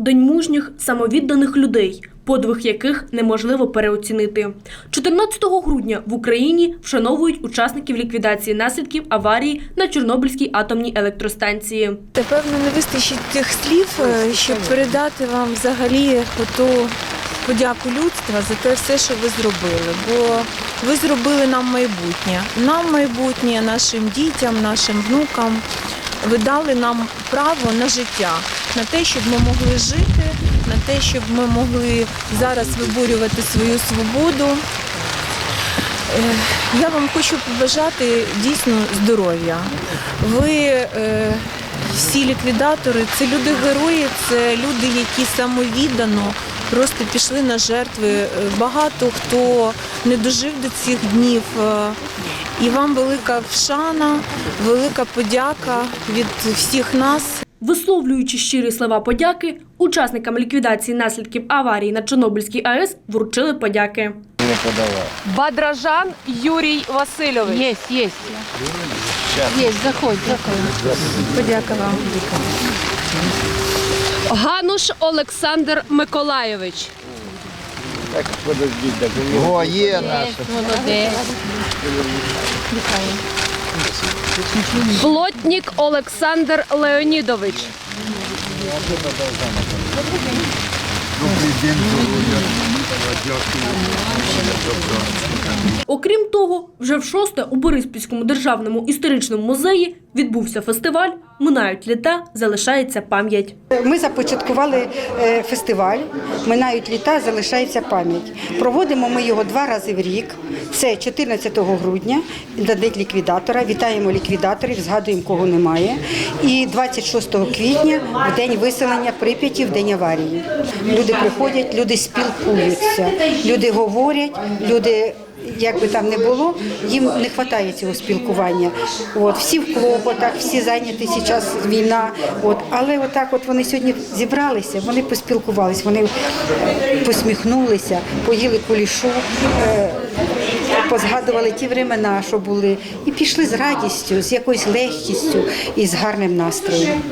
день мужніх, самовідданих людей, подвиг яких неможливо переоцінити. 14 грудня в Україні вшановують учасників ліквідації наслідків аварії на Чорнобильській атомній електростанції. Та певно не вистачить тих слів, е, щоб передати вам взагалі оту подяку людства за те все, що ви зробили. Бо ви зробили нам майбутнє. Нам майбутнє, нашим дітям, нашим внукам. Ви дали нам право на життя, на те, щоб ми могли жити, на те, щоб ми могли зараз виборювати свою свободу. Е, Я вам хочу побажати дійсно здоров'я. Ви е, всі ліквідатори, це люди герої, це люди, які самовіддано просто пішли на жертви. Е, Багато хто не дожив до цих днів. І вам велика вшана, велика подяка від всіх нас. Висловлюючи щирі слова подяки, учасникам ліквідації наслідків аварії на Чорнобильській АЕС вручили подяки. Бадражан Юрій Васильович. Есть, есть. Есть, заходь, заходь. Подяка вам. Гануш Олександр Миколайович. О, є наш. Молодець. Плотнік Олександр Леонідович. Окрім того, вже в шосте у Бориспільському державному історичному музеї відбувся фестиваль Минають літа, залишається пам'ять. Ми започаткували е, фестиваль Минають літа, залишається пам'ять. Проводимо ми його два рази в рік. Це 14 грудня на день ліквідатора. Вітаємо ліквідаторів, згадуємо, кого немає. І 26 квітня, в день виселення Прип'яті, в день аварії. Люди приходять, люди спілкуються, люди говорять, люди. Як би там не було, їм не вистачає цього спілкування. От всі в клопотах, всі зайняті зараз війна. От але отак, от вони сьогодні зібралися, вони поспілкувалися, вони посміхнулися, поїли кулішу, е, позгадували ті времена, що були, і пішли з радістю, з якоюсь легкістю і з гарним настроєм.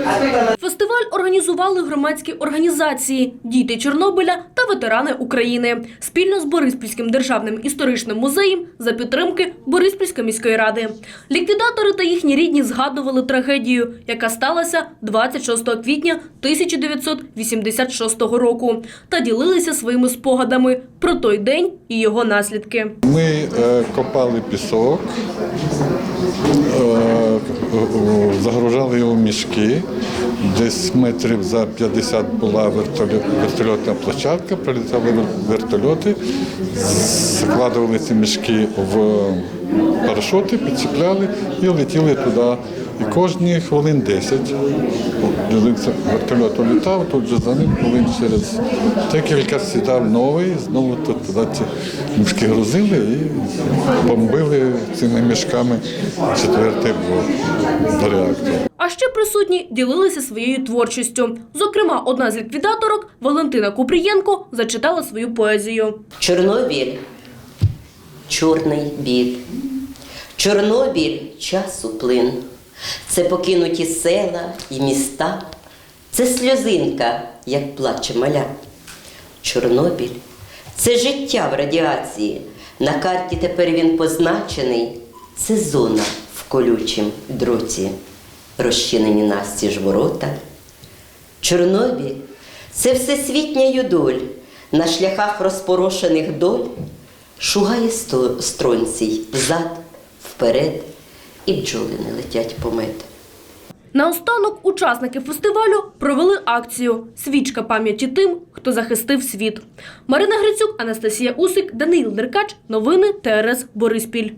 Фестиваль організували громадські організації Діти Чорнобиля та ветерани України спільно з Бориспільським державним історичним музеєм за підтримки Бориспільської міської ради. Ліквідатори та їхні рідні згадували трагедію, яка сталася 26 квітня 1986 року, та ділилися своїми спогадами про той день і його наслідки. Ми е, копали пісок, е, загружали його в мішки. Десь метрів за 50 була вертольотна площадка, прилітали вертольоти, закладували ці мішки в парашути, підчіпляли і летіли туди. І кожні хвилин 10 дивиться, вертольот улітав, тут же за ним хвилин через декілька сідав новий, знову тут мішки грузили і бомбили цими мішками четвертий блок до реактору. А ще присутні ділилися своєю творчістю. Зокрема, одна з ліквідаторок Валентина Купрієнко зачитала свою поезію. Чорнобіль чорний біль. Чорнобіль часу плин. Це покинуті села і міста. Це сльозинка, як плаче маля. Чорнобіль це життя в радіації. На карті тепер він позначений. Це зона в колючім дроті. Розчинені настіж ворота. Чорнобіль це всесвітня юдоль, на шляхах розпорошених доль шугає стронцій взад, вперед, і бджоли не летять по мед. Наостанок учасники фестивалю провели акцію Свічка пам'яті тим, хто захистив світ. Марина Грицюк, Анастасія Усик, Даниїл Деркач. Новини ТРС Бориспіль.